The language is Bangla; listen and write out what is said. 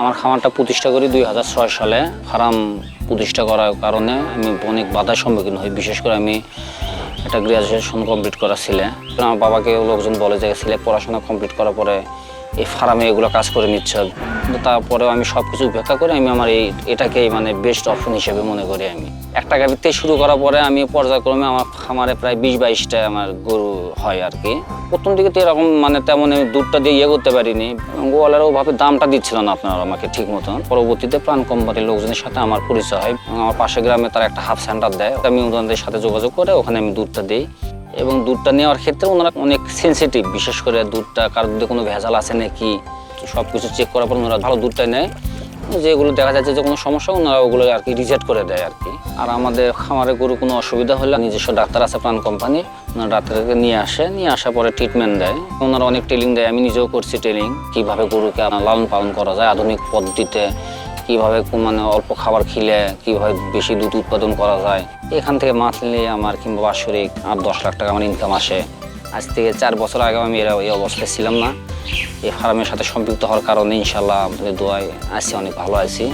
আমার খামারটা প্রতিষ্ঠা করি দুই হাজার ছয় সালে। ফার্ম প্রতিষ্ঠা করার কারণে আমি অনেক বাধার সম্মুখীন হই। বিশেষ করে আমি একটা গ্রাজুয়েশন কমপ্লিট করা ছিলে। আমার বাবাকে লোকজন বলে যে, ছেলে, পড়াশোনা কমপ্লিট করার পরে এই ফার্মে এগুলো কাজ করে নিচ্ছে। তারপরেও আমি সব কিছু উপেক্ষা করে আমি আমার এই এটাকেই মানে বেস্ট অপশন হিসেবে মনে করি আমি। একটা গাভিতে শুরু করার পরে আমি পর্যায়ক্রমে আমার খামারে প্রায় বিশ বাইশটা আমার গরু হয় আর কি প্রথম দিকে তো এরকম মানে তেমন আমি দুধটা দিয়ে ইয়ে করতে পারিনি। গোয়ালের ওভাবে দামটা দিচ্ছিল না আপনারা আমাকে ঠিক মতন। পরবর্তীতে প্রাণ কোম্পানির লোকজনের সাথে আমার পরিচয় হয়। আমার পাশে গ্রামে তারা একটা হাফ সেন্টার দেয়। আমি ওনাদের সাথে যোগাযোগ করে ওখানে আমি দুধটা দিই। এবং দুধটা নেওয়ার ক্ষেত্রে ওনারা অনেক সেনসিটিভ বিশেষ করে দুধটা কার দুধে কোনো ভেজাল আছে নাকি সব কিছু চেক করার পর ওনারা ভালো দুধটা নেয়। যেগুলো দেখা যাচ্ছে যে কোনো সমস্যা, ওনারা ওগুলো আর কি রিজেক্ট করে দেয় আর কি। আর আমাদের খামারে গরু কোনো অসুবিধা হলে নিজস্ব ডাক্তার আছে প্রাণ কোম্পানি, ওনারা ডাক্তারকে নিয়ে আসে, নিয়ে আসার পরে ট্রিটমেন্ট দেয়। ওনারা অনেক ট্রেনিং দেয়, আমি নিজেও করছি ট্রেনিং কীভাবে গরুকে লালন পালন করা যায়, আধুনিক পদ্ধতিতে কীভাবে মানে অল্প খাবার খেলে কীভাবে বেশি দুধ উৎপাদন করা যায়? এখান থেকে মাছ নিলে আমার কিংবা বাৎসরিক আট দশ লাখ টাকা আমার ইনকাম আসে। আজ থেকে চার বছর আগে আমি এরা এই অবস্থায় ছিলাম না। এই ফার্মের সাথে সম্পৃক্ত হওয়ার কারণে ইনশাল্লাহ আপনাদের দোয়ায় আছি, অনেক ভালো আছি।